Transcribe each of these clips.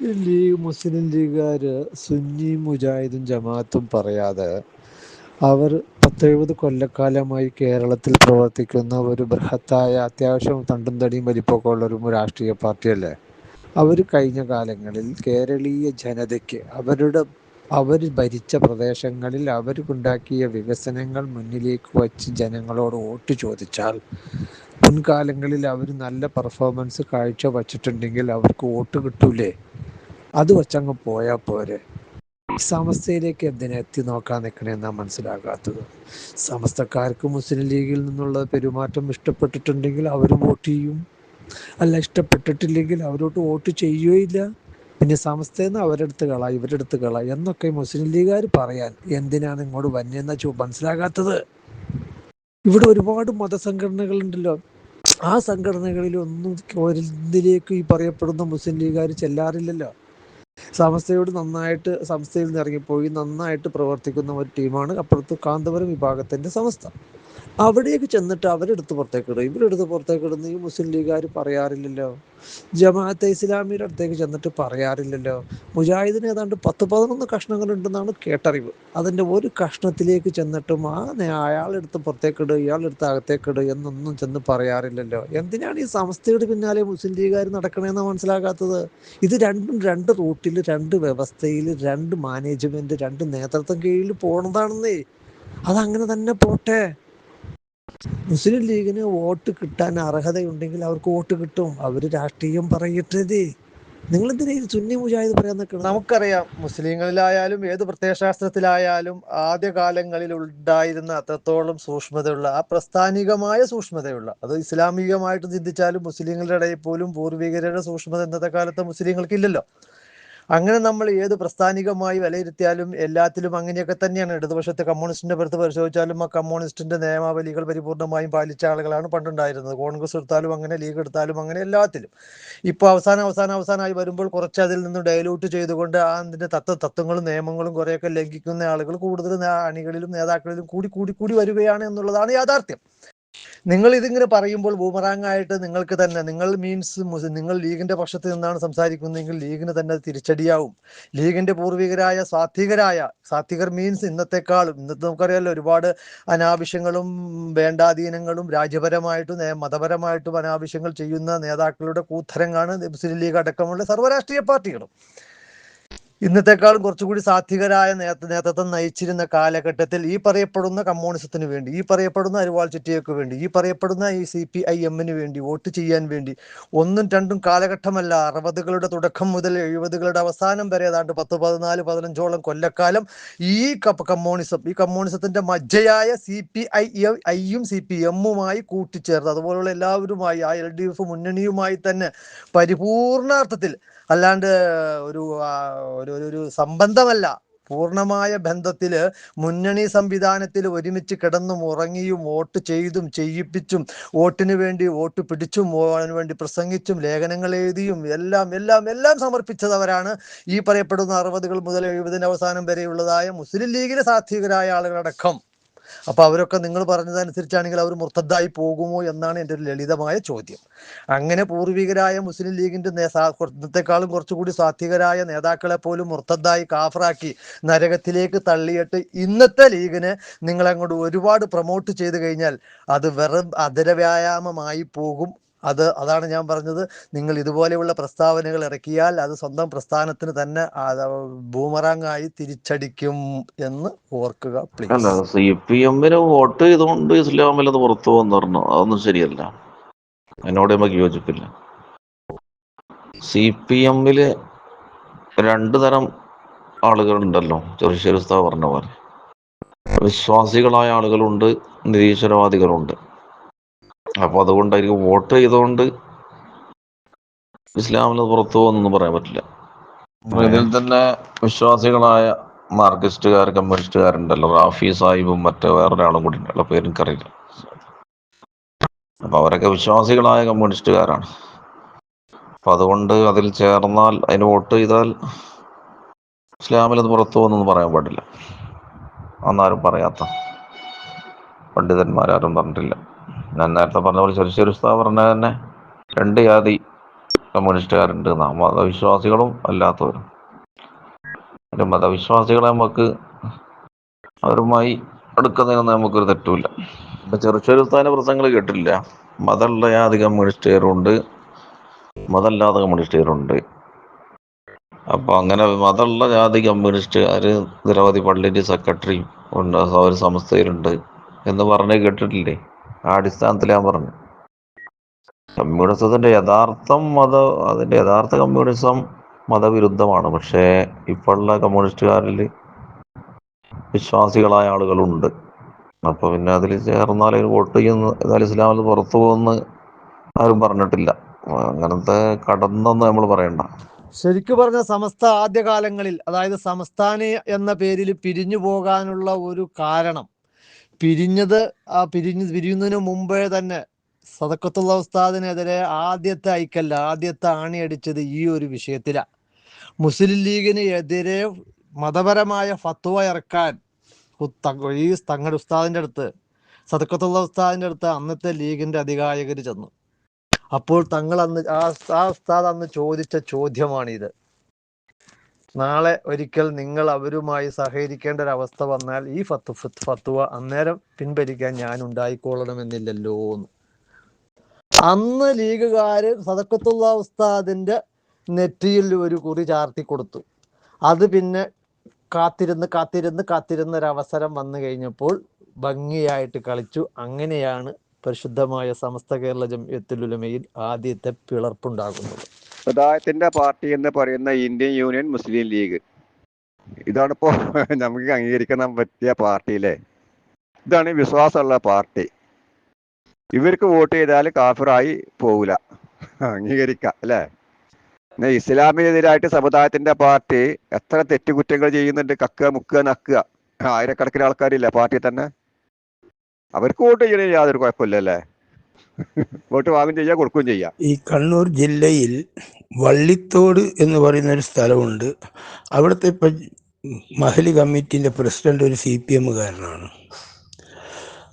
League മുസ്ലിം ലീഗുകാർ സുന്നി മുജാഹിദും ജമാഅത്തും പറയാതെ അവർ പത്തെഴുപത് കൊല്ലക്കാലമായി കേരളത്തിൽ പ്രവർത്തിക്കുന്ന ഒരു ബൃഹത്തായ അത്യാവശ്യം തണ്ടും തടിയും വലിപ്പമൊക്കെ ഉള്ള ഒരു രാഷ്ട്രീയ പാർട്ടിയല്ലേ? അവർ കഴിഞ്ഞ കാലങ്ങളിൽ കേരളീയ ജനതയ്ക്ക് അവരുടെ അവർ ഭരിച്ച പ്രദേശങ്ങളിൽ അവർക്കുണ്ടാക്കിയ വികസനങ്ങൾ മുന്നിലേക്ക് വച്ച് ജനങ്ങളോട് വോട്ട് ചോദിച്ചാൽ മുൻകാലങ്ങളിൽ അവർ നല്ല പെർഫോമൻസ് കാഴ്ച വച്ചിട്ടുണ്ടെങ്കിൽ അവർക്ക് വോട്ട് കിട്ടൂലേ? അത് വച്ചങ്ങ് പോയാൽ പോരെ. സമസ്തയിലേക്ക് എന്തിനാ എത്തി നോക്കാൻ നിൽക്കണമെന്നാണ് മനസ്സിലാകാത്തത്. സമസ്തക്കാർക്ക് മുസ്ലിം ലീഗിൽ നിന്നുള്ള പെരുമാറ്റം ഇഷ്ടപ്പെട്ടിട്ടുണ്ടെങ്കിൽ അവർ വോട്ട് ചെയ്യും. അല്ല ഇഷ്ടപ്പെട്ടിട്ടില്ലെങ്കിൽ അവരോട്ട് വോട്ട് ചെയ്യുകയില്ല. പിന്നെ സമസ്തയെന്ന് അവരെടുത്ത് കള ഇവരെടുത്ത് കള എന്നൊക്കെ മുസ്ലിം ലീഗുകാർ പറയാൻ എന്തിനാണ് ഇങ്ങോട്ട് വന്നെന്ന ചോ മനസ്സിലാകാത്തത്? ഇവിടെ ഒരുപാട് മതസംഘടനകളുണ്ടല്ലോ. ആ സംഘടനകളിലൊന്നും ഒരിതിലേക്ക് ഈ പറയപ്പെടുന്ന മുസ്ലിം ലീഗുകാർ ചെല്ലാറില്ലല്ലോ. സമസ്തയോട് നന്നായിട്ട് സംസ്ഥയിൽ നിന്ന് ഇറങ്ങിപ്പോയി നന്നായിട്ട് പ്രവർത്തിക്കുന്ന ഒരു ടീമാണ് അപ്പുറത്ത് കാന്തപുരം വിഭാഗത്തിന്റെ സമസ്ത. അവിടേക്ക് ചെന്നിട്ട് അവരെടുത്ത് പുറത്തേക്ക് ഇടും. ഇവരെടുത്ത് പുറത്തേക്ക് ഇടുന്ന ഈ മുസ്ലിം ലീഗുകാർ പറയാറില്ലല്ലോ. ജമാഅത്തെ ഇസ്ലാമിയുടെ അടുത്തേക്ക് ചെന്നിട്ട് പറയാറില്ലല്ലോ. മുജാഹിദിന് ഏതാണ്ട് പത്ത് പതിനൊന്ന് കഷ്ണങ്ങൾ ഉണ്ടെന്നാണ് കേട്ടറിവ്. അതിന്റെ ഒരു കഷ്ണത്തിലേക്ക് ചെന്നിട്ടും ആ അയാളെടുത്ത് പുറത്തേക്കിട് ഇയാളെടുത്ത് അകത്തേക്കിട് എന്നൊന്നും ചെന്ന് പറയാറില്ലല്ലോ. എന്തിനാണ് ഈ സമസ്തയുടെ പിന്നാലെ മുസ്ലിം ലീഗുകാർ നടക്കണേന്ന് മനസ്സിലാകാത്തത്? ഇത് രണ്ടും രണ്ട് റൂട്ടിൽ രണ്ട് വ്യവസ്ഥയിൽ രണ്ട് മാനേജ്മെന്റ് രണ്ട് നേതൃത്വം കീഴിൽ പോണതാണെന്നേ. അതങ്ങനെ തന്നെ പോട്ടെ. മുസ്ലിം ലീഗിന് വോട്ട് കിട്ടാൻ അർഹതയുണ്ടെങ്കിൽ അവർക്ക് വോട്ട് കിട്ടും. അവർ രാഷ്ട്രീയം പറയട്ടത്. നിങ്ങൾ എന്തിനാ ഈ സുന്നി മുജാഹിദ് പറയാൻ നമുക്കറിയാം മുസ്ലിങ്ങളിലായാലും ഏത് പ്രത്യയശാസ്ത്രത്തിലായാലും ആദ്യകാലങ്ങളിൽ ഉണ്ടായിരുന്ന അത്രത്തോളം സൂക്ഷ്മതയുള്ള ആ പ്രസ്ഥാനികമായ സൂക്ഷ്മതയുള്ള അത് ഇസ്ലാമികമായിട്ട് ചിന്തിച്ചാലും മുസ്ലിങ്ങളുടെ ഇടയിൽ പോലും പൂർവികരുടെ സൂക്ഷ്മത ഇന്നത്തെ കാലത്ത് മുസ്ലിങ്ങൾക്ക് ഇല്ലല്ലോ അങ്ങനെ നമ്മൾ ഏത് പ്രസ്ഥാനികമായി വിലയിരുത്തിയാലും എല്ലാത്തിലും അങ്ങനെയൊക്കെ തന്നെയാണ്. ഇടതുപക്ഷത്തെ കമ്മ്യൂണിസ്റ്റിന്റെ പുറത്ത് പരിശോധിച്ചാലും ആ കമ്മ്യൂണിസ്റ്റിന്റെ നിയമാവലികൾ പരിപൂർണമായും പാലിച്ച ആളുകളാണ് പണ്ടുണ്ടായിരുന്നത്. കോൺഗ്രസ് എടുത്താലും അങ്ങനെ ലീഗ് എടുത്താലും അങ്ങനെ എല്ലാത്തിലും. ഇപ്പോൾ അവസാനം അവസാനം അവസാനമായി വരുമ്പോൾ കുറച്ച് അതിൽ നിന്ന് ഡയലൂട്ട് ചെയ്തുകൊണ്ട് ആ അതിന്റെ തത്വ തത്വങ്ങളും നിയമങ്ങളും കുറേയൊക്കെ ലംഘിക്കുന്ന ആളുകൾ കൂടുതൽ അണികളിലും നേതാക്കളിലും കൂടി കൂടി കൂടി വരികയാണ് എന്നുള്ളതാണ് യാഥാർത്ഥ്യം. നിങ്ങൾ ഇതിങ്ങനെ പറയുമ്പോൾ ബൂമറാങ് ആയിട്ട് നിങ്ങൾക്ക് തന്നെ നിങ്ങൾ മീൻസ് നിങ്ങൾ ലീഗിന്റെ പക്ഷത്ത് നിന്നാണ് സംസാരിക്കുന്നതെങ്കിൽ ലീഗിന് തന്നെ തിരിച്ചടിയാവും. ലീഗിന്റെ പൂർവികരായ സാത്വികരായ സാത്വികർ മീൻസ് ഇന്നത്തെക്കാളും ഇന്നത്തെ നമുക്കറിയാലോ ഒരുപാട് അനാവശ്യങ്ങളും വേണ്ടാധീനങ്ങളും രാജ്യപരമായിട്ടും മതപരമായിട്ടും അനാവശ്യങ്ങൾ ചെയ്യുന്ന നേതാക്കളുടെ കൂത്തരങ്ങാണ് മുസ്ലിം ലീഗ് അടക്കമുള്ള സർവരാഷ്ട്രീയ പാർട്ടികളും. ഇന്നത്തെക്കാളും കുറച്ചുകൂടി സാത്വികരായ നേതൃ നേതൃത്വം നയിച്ചിരുന്ന കാലഘട്ടത്തിൽ ഈ പറയപ്പെടുന്ന കമ്മ്യൂണിസത്തിന് വേണ്ടി ഈ പറയപ്പെടുന്ന അരിവാൾ ചുറ്റിയക്ക് വേണ്ടി ഈ പറയപ്പെടുന്ന ഈ സി പി ഐ എമ്മിന് വേണ്ടി വോട്ട് ചെയ്യാൻ വേണ്ടി ഒന്നും രണ്ടും കാലഘട്ടമല്ല. അറുപതുകളുടെ തുടക്കം മുതൽ എഴുപതുകളുടെ അവസാനം വരെ ഏതാണ്ട് പത്ത് പതിനാല് പതിനഞ്ചോളം കൊല്ലക്കാലം ഈ കമ്മ്യൂണിസം ഈ കമ്മ്യൂണിസത്തിന്റെ മജ്ജയായ സി പി ഐ ഐയും സി പി എമ്മുമായി കൂട്ടിച്ചേർത്ത് അതുപോലുള്ള എല്ലാവരുമായി ആ എൽ ഡി എഫ് മുന്നണിയുമായി തന്നെ പരിപൂർണാർത്ഥത്തിൽ അല്ലാണ്ട് ഒരു ഒരു ഒരു- ഒരു സംബന്ധമല്ല. പൂർണമായ ബന്ധത്തിൽ മുന്നണി സംവിധാനത്തിൽ ഒരുമിച്ച് കിടന്നും ഉറങ്ങിയും വോട്ട് ചെയ്തും ചെയ്യിപ്പിച്ചും വോട്ടിന് വേണ്ടി വോട്ട് പിടിച്ചും അതിനു വേണ്ടി പ്രസംഗിച്ചും ലേഖനങ്ങൾ എഴുതിയും എല്ലാം എല്ലാം എല്ലാം സമർപ്പിച്ചതവരാണ് ഈ പറയപ്പെടുന്ന അറുപതുകൾ മുതൽ എഴുപതിന് അവസാനം വരെയുള്ളതായ മുസ്ലിം ലീഗിലെ സാത്വികരായ ആളുകളടക്കം. അപ്പൊ അവരൊക്കെ നിങ്ങൾ പറഞ്ഞതനുസരിച്ചാണെങ്കിൽ അവർ മുർത്തദ്ദായി പോകുമോ എന്നാണ് എന്റെ ഒരു ലളിതമായ ചോദ്യം. അങ്ങനെ പൂർവികരായ മുസ്ലിം ലീഗിന്റെ നേ- ഇന്നത്തെക്കാളും കുറച്ചുകൂടി സാത്വികരായ നേതാക്കളെ പോലും മുർത്തദ്ദായി കാഫറാക്കി നരകത്തിലേക്ക് തള്ളിയിട്ട് ഇന്നത്തെ ലീഗിനെ നിങ്ങൾ അങ്ങോട്ട് ഒരുപാട് പ്രൊമോട്ട് ചെയ്ത് കഴിഞ്ഞാൽ അത് വെറും അതിരവ്യായാമമായി പോകും അത് അതാണ് ഞാൻ പറഞ്ഞത്. നിങ്ങൾ ഇതുപോലെയുള്ള പ്രസ്താവനകൾ ഇറക്കിയാൽ അത് സ്വന്തം പ്രസ്ഥാനത്തിന് തന്നെ ബൂമറാങ്ങായി തിരിച്ചടിക്കും എന്ന് ഓർക്കുക സി പി എമ്മിന് വോട്ട് ചെയ്തുകൊണ്ട് ഇസ്ലാമിൽ അത് പുറത്തു വന്നിരുന്നു അതൊന്നും ശരിയല്ല. എന്നോട് നമുക്ക് യോജിപ്പില്ല. സി പി എമ്മിൽ രണ്ടു തരം ആളുകളുണ്ടല്ലോ. ചെറുശ്ശേരി ഉസ്താവ് പറഞ്ഞ പോലെ. വിശ്വാസികളായ ആളുകളുണ്ട് നിരീശ്വരവാദികളുണ്ട്. അപ്പൊ അതുകൊണ്ടായിരിക്കും വോട്ട് ചെയ്തുകൊണ്ട് ഇസ്ലാമിൽ അത് പുറത്തു പോകുന്നൊന്നും പറയാൻ പറ്റില്ല. ഇതിൽ തന്നെ വിശ്വാസികളായ മാർക്സിസ്റ്റുകാർ കമ്മ്യൂണിസ്റ്റുകാരുണ്ടല്ലോ. റാഫി സാഹിബും മറ്റേ വേറൊരാളും കൂടി ഉണ്ടല്ലോ പേര് എനിക്കറിയില്ല അപ്പൊ അവരൊക്കെ വിശ്വാസികളായ കമ്മ്യൂണിസ്റ്റുകാരാണ്. അപ്പൊ അതുകൊണ്ട് അതിൽ ചേർന്നാൽ അതിന് വോട്ട് ചെയ്താൽ ഇസ്ലാമിൽ അത് പുറത്തു പോകുന്നൊന്നും പറയാൻ പാടില്ല. അന്നാരും പറയാത്ത പണ്ഡിതന്മാരാരും പറഞ്ഞിട്ടില്ല. ഞാൻ നേരത്തെ പറഞ്ഞ പോലെ ചെറുശ്ശേരി ഉസ്താദ് പറഞ്ഞ തന്നെ രണ്ട് ജാതി കമ്മ്യൂണിസ്റ്റുകാരുണ്ട്. മതവിശ്വാസികളും അല്ലാത്തവരും. ഒരു മതവിശ്വാസികളെ നമുക്ക് അവരുമായി അടുക്കുന്നതിനൊന്നും നമുക്കൊരു തെറ്റുമില്ല. ഇപ്പൊ ചെറുശ്ശേരി ഉസ്താദിന്റെ പ്രസംഗങ്ങൾ കേട്ടില്ല മതമുള്ള ജാതി കമ്മ്യൂണിസ്റ്റുകാരുണ്ട് മതമല്ലാത്ത കമ്മ്യൂണിസ്റ്റുകാരുണ്ട്. അപ്പോൾ അങ്ങനെ മതമുള്ള ജാതി കമ്മ്യൂണിസ്റ്റുകാർ നിരവധി പള്ളിന്റെ സെക്രട്ടറിയും ഉണ്ട് അവർ സംസ്ഥയിലുണ്ട് എന്ന് പറഞ്ഞ് കേട്ടിട്ടില്ലേ? ആ അടിസ്ഥാനത്തിൽ ഞാൻ പറഞ്ഞു. കമ്മ്യൂണിസത്തിന്റെ യഥാർത്ഥം മത അതിന്റെ യഥാർത്ഥ കമ്മ്യൂണിസം മതവിരുദ്ധമാണ്. പക്ഷേ ഇപ്പോഴുള്ള കമ്മ്യൂണിസ്റ്റുകാരിൽ വിശ്വാസികളായ ആളുകളുണ്ട്. അപ്പൊ പിന്നെ അതിൽ ചേർന്നാൽ വോട്ട് ചെയ്യുന്ന ഏതായാലും ഇസ്ലാമിൽ പുറത്തു പോകുന്ന ആരും പറഞ്ഞിട്ടില്ല. അങ്ങനത്തെ കടന്നൊന്നും നമ്മൾ പറയണ്ട. ശരിക്കു പറഞ്ഞ സമസ്ത ആദ്യകാലങ്ങളിൽ അതായത് സംസ്ഥാന എന്ന പേരിൽ പിരിഞ്ഞു പോകാനുള്ള ഒരു കാരണം പിരിഞ്ഞത് ആ പിരിഞ്ഞ് പിരിയുന്നതിന് മുമ്പേ തന്നെ സദക്കത്തുള്ള ഉസ്താദിനെതിരെ ആദ്യത്തെ ഐക്കല്ല ആദ്യത്തെ ആണിയടിച്ചത് ഈ ഒരു വിഷയത്തിലാണ് മുസ്ലിം ലീഗിന് എതിരെ മതപരമായ ഫത്വ ഇറക്കാൻ ഈ തങ്ങളുടെ ഉസ്താദിന്റെ അടുത്ത് സദക്കത്തുള്ള ഉസ്താദിന്റെ അടുത്ത് അന്നത്തെ ലീഗിന്റെ അധികായകർ ചെന്നു. അപ്പോൾ തങ്ങൾ അന്ന് ആ ആ ഉസ്താദ് അന്ന് ചോദിച്ച ചോദ്യമാണിത്. നാളെ ഒരിക്കൽ നിങ്ങൾ അവരുമായി സഹകരിക്കേണ്ട ഒരു അവസ്ഥ വന്നാൽ ഈ ഫത്തു ഫത്ത് ഫത്വ അന്നേരം പിൻവലിക്കാൻ ഞാൻ ഉണ്ടായിക്കൊള്ളണമെന്നില്ലല്ലോ എന്ന്. അന്ന് ലീഗുകാര് സദക്കത്തുള്ള ഉസ്താദിന്റെ നെറ്റിയിൽ ഒരു കുറി ചാർത്തി കൊടുത്തു. അത് പിന്നെ കാത്തിരുന്ന് കാത്തിരുന്ന് കാത്തിരുന്ന ഒരു അവസരം വന്നു കഴിഞ്ഞപ്പോൾ ഭംഗിയായിട്ട് കളിച്ചു. അങ്ങനെയാണ് പരിശുദ്ധമായ സമസ്ത കേരള ജംഇയ്യത്തുൽ ആദ്യത്തെ പിളർപ്പുണ്ടാകുന്നത്. സമുദായത്തിന്റെ പാർട്ടി എന്ന് പറയുന്ന ഇന്ത്യൻ യൂണിയൻ മുസ്ലിം ലീഗ്. ഇതാണിപ്പോ നമുക്ക് അംഗീകരിക്കാൻ പറ്റിയ പാർട്ടിയിലെ ഇതാണ് വിശ്വാസമുള്ള പാർട്ടി. ഇവർക്ക് വോട്ട് ചെയ്താൽ കാഫിറായി പോവില്ല അംഗീകരിക്കാം അല്ലേ? എന്നാ ഇസ്ലാമിനെതിരായിട്ട് സമുദായത്തിന്റെ പാർട്ടി എത്ര തെറ്റുകുറ്റങ്ങൾ ചെയ്യുന്നുണ്ട് കക്കുക മുക്കുക നക്കുക. ആയിരക്കണക്കിന് ആൾക്കാരില്ല പാർട്ടി തന്നെ? അവർക്ക് വോട്ട് ചെയ്യണേ യാതൊരു കുഴപ്പമില്ല അല്ലേ വോട്ട് വാങ്ങും ചെയ്യാം കൊടുക്കുകയും ചെയ്യാം. ഈ കണ്ണൂർ ജില്ലയിൽ വള്ളിത്തോട് എന്ന് പറയുന്ന ഒരു സ്ഥലമുണ്ട്. അവിടുത്തെ ഇപ്പം മഹലി കമ്മിറ്റിന്റെ പ്രസിഡന്റ് ഒരു സി പി എമ്മുകാരനാണ്.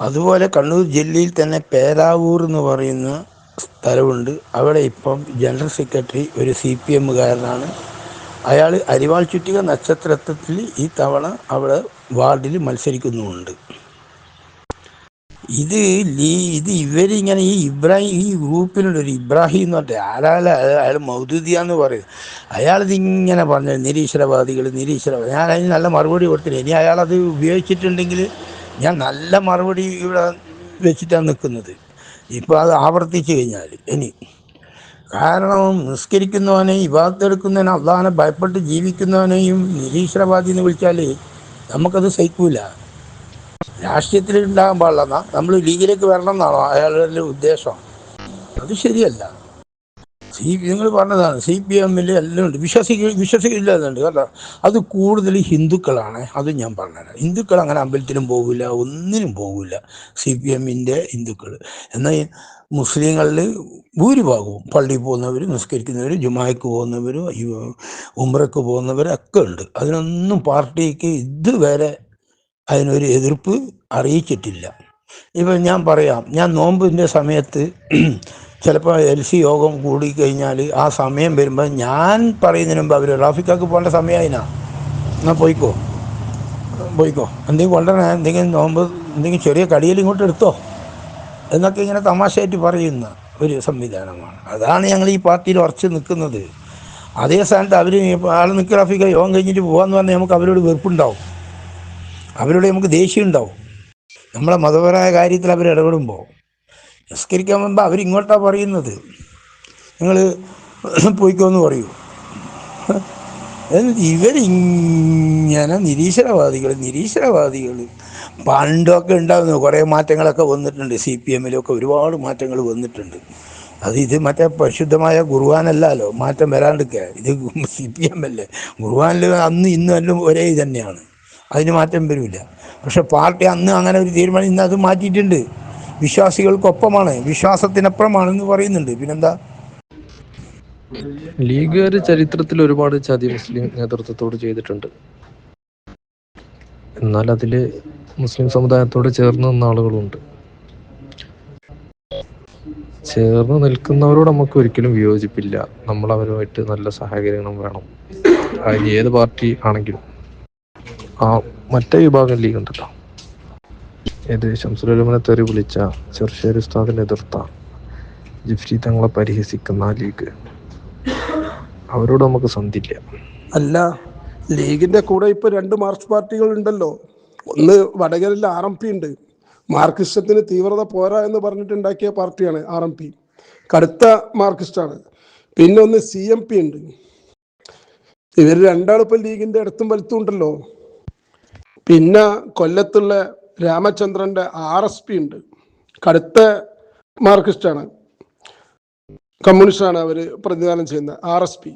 അതുപോലെ കണ്ണൂർ ജില്ലയിൽ തന്നെ പേരാവൂർ എന്ന് പറയുന്ന സ്ഥലമുണ്ട്. അവിടെ ഇപ്പം ജനറൽ സെക്രട്ടറി ഒരു സി പി എമ്മുകാരനാണ്. അയാൾ അരിവാൾ ചുറ്റിക നക്ഷത്രത്തിൽ ഈ തവണ അവിടെ വാർഡിൽ മത്സരിക്കുന്നുമുണ്ട്. ഇത് ഇത് ഇവരിങ്ങനെ ഈ ഇബ്രാഹിം ഈ ഗ്രൂപ്പിലുള്ള ഒരു ഇബ്രാഹിം എന്ന് പറഞ്ഞിട്ട് ആരാല അയാൾ മൗദൂദിയാന്ന് പറയും. അയാളിത് ഇങ്ങനെ പറഞ്ഞു നിരീശ്വരവാദികൾ നിരീശ്വരവാദി ഞാൻ അതിന് നല്ല മറുപടി കൊടുത്തില്ല. ഇനി അയാളത് ഉപയോഗിച്ചിട്ടുണ്ടെങ്കിൽ ഞാൻ നല്ല മറുപടി ഇവിടെ വെച്ചിട്ടാണ് നിൽക്കുന്നത്. ഇപ്പോൾ അത് ആവർത്തിച്ചു കഴിഞ്ഞാൽ ഇനി. കാരണം നിസ്കരിക്കുന്നവനെയും ഇവാത്തെടുക്കുന്നവനെ അള്ളാഹാനെ ഭയപ്പെട്ട് ജീവിക്കുന്നവനെയും നിരീശ്വരവാദി എന്ന് വിളിച്ചാൽ നമുക്കത് സഹിക്കൂല. രാഷ്ട്രീയത്തിൽ ഉണ്ടാകാൻ പാടില്ല നമ്മൾ ലീഗിലേക്ക് വരണം എന്നാണോ അയാളുടെ ഉദ്ദേശം. അത് ശരിയല്ല. സി നിങ്ങൾ പറഞ്ഞതാണ് സി പി എമ്മിൽ എല്ലാം ഉണ്ട്. വിശ്വസിക്ക വിശ്വസിക്കില്ല എന്നുണ്ട് കേട്ടോ അത് കൂടുതൽ ഹിന്ദുക്കളാണ്. അത് ഞാൻ പറഞ്ഞുതരാം. ഹിന്ദുക്കൾ അങ്ങനെ അമ്പലത്തിലും പോകില്ല ഒന്നിനും പോകില്ല സി പി എമ്മിന്റെ ഹിന്ദുക്കൾ എന്നാൽ മുസ്ലിങ്ങളിൽ ഭൂരിഭാഗവും പള്ളിയിൽ പോകുന്നവർ നിസ്കരിക്കുന്നവർ ജുമായ്ക്ക് പോകുന്നവരും ഉമ്രക്ക് പോകുന്നവരൊക്കെ ഉണ്ട്. അതിനൊന്നും പാർട്ടിക്ക് ഇതുവരെ അതിനൊരു എതിർപ്പ് അറിയിച്ചിട്ടില്ല. ഇപ്പം ഞാൻ പറയാം ഞാൻ നോമ്പിന്റെ സമയത്ത് ചിലപ്പോൾ എൽ സി യോഗം കൂടിക്കഴിഞ്ഞാൽ ആ സമയം വരുമ്പോൾ ഞാൻ പറയുന്നതിന് മുമ്പ് അവർ റാഫിക്കാക്ക് പോകേണ്ട സമയമായിനാ എന്നാൽ പോയിക്കോ പോയിക്കോ. എന്തെങ്കിലും കൊണ്ടുവരണേ എന്തെങ്കിലും നോമ്പ് എന്തെങ്കിലും ചെറിയ കടിയിൽ ഇങ്ങോട്ട് എടുത്തോ. എന്നൊക്കെ ഇങ്ങനെ തമാശയായിട്ട് പറയുന്ന ഒരു സംവിധാനമാണ്. അതാണ് ഞങ്ങൾ ഈ പാർട്ടിയിൽ ഉറച്ച് നിൽക്കുന്നത്. അതേ സ്ഥാനത്ത് അവർ ആൾ നിൽക്കുക റാഫിക്ക യോഗം കഴിഞ്ഞിട്ട് പോകാമെന്ന് പറഞ്ഞാൽ നമുക്ക് അവരോട് വെറുപ്പുണ്ടാവും. അവരോട് നമുക്ക് ദേഷ്യം ഉണ്ടാവും നമ്മളെ മതപരമായ കാര്യത്തിൽ അവർ ഇടപെടുമ്പോൾ. നിസ്കരിക്കാൻ മുമ്പ് അവരിങ്ങോട്ടാണ് പറയുന്നത്. നിങ്ങൾ പോയിക്കോന്ന് പറയൂ. ഇവരിങ്ങനെ നിരീശ്വരവാദികൾ നിരീശ്വരവാദികൾ. പണ്ടൊക്കെ ഉണ്ടാകുന്നു കുറേ മാറ്റങ്ങളൊക്കെ വന്നിട്ടുണ്ട്. സി പി എമ്മിലൊക്കെ ഒരുപാട് മാറ്റങ്ങൾ വന്നിട്ടുണ്ട്. അത് ഇത് മറ്റേ പരിശുദ്ധമായ ഖുർആാനല്ലല്ലോ. മാറ്റം വരാണ്ടിരിക്കുക. ഇത് സി പി എം അല്ലേ? ഖുർആാനിൽ അന്ന് ഇന്നും എല്ലാം ഒരേ തന്നെയാണ് അതിന് മാറ്റം വരില്ല പക്ഷെ പാർട്ടി അന്ന് അങ്ങനെ ഒരു തീരുമാനം ഇന്ന് അത് മാറ്റിയിട്ടുണ്ട്. വിശ്വാസികൾക്കൊപ്പമാണ് വിശ്വാസത്തിനപ്പുറമാണെന്ന് പറയുന്നുണ്ട്. പിന്നെന്താ? ലീഗുകാർ ചരിത്രത്തിൽ ഒരുപാട് ചതി മുസ്ലിം നേതൃത്വത്തോട് ചെയ്തിട്ടുണ്ട്. എന്നാൽ അതിൽ മുസ്ലിം സമുദായത്തോട് ചേർന്ന് നിന്ന ആളുകളുണ്ട്. ചേർന്ന് നിൽക്കുന്നവരോട് നമുക്ക് ഒരിക്കലും വിയോജിപ്പില്ല. നമ്മൾ അവരുമായിട്ട് നല്ല സഹകരണം വേണം. അതിന് ഏത് പാർട്ടി ആണെങ്കിലും. ആ മറ്റേ വിഭാഗം ലീഗ് ഉണ്ടല്ലോ. ഏത് ശംസുലമനെ തെറി വിളിച്ച ചെർഷേർ ഉസ്താദിനെ എതിർത്ത ജിഫ്രി തങ്ങളെ പരിഹസിക്കുന്ന ആ ലീഗ് അവരോട് നമുക്ക് സന്ധില്ല. അല്ല ലീഗിന്റെ കൂടെ ഇപ്പൊ രണ്ട് മാർക്സ് പാർട്ടികൾ ഉണ്ടല്ലോ. ഒന്ന് വടകരയിൽ ആർ എം പി ഉണ്ട്. മാർക്സിസത്തിന് തീവ്രത പോരാ എന്ന് പറഞ്ഞിട്ടുണ്ടാക്കിയ പാർട്ടിയാണ് ആർ എം പി. കടുത്ത മാർക്സിസ്റ്റാണ്. പിന്നെ ഒന്ന് സി എം പി ഉണ്ട്. ഇവർ രണ്ടാളിപ്പോ ലീഗിന്റെ അടുത്തും വലുത്തും ഉണ്ടല്ലോ. പിന്നെ കൊല്ലത്തുള്ള രാമചന്ദ്രന്റെ ആർ എസ് പി ഉണ്ട്. കടുത്ത മാർക്സിസ്റ്റാണ്. കമ്മ്യൂണിസ്റ്റാണ് അവർ പ്രതിദാനം ചെയ്യുന്നത് ആർ എസ് പി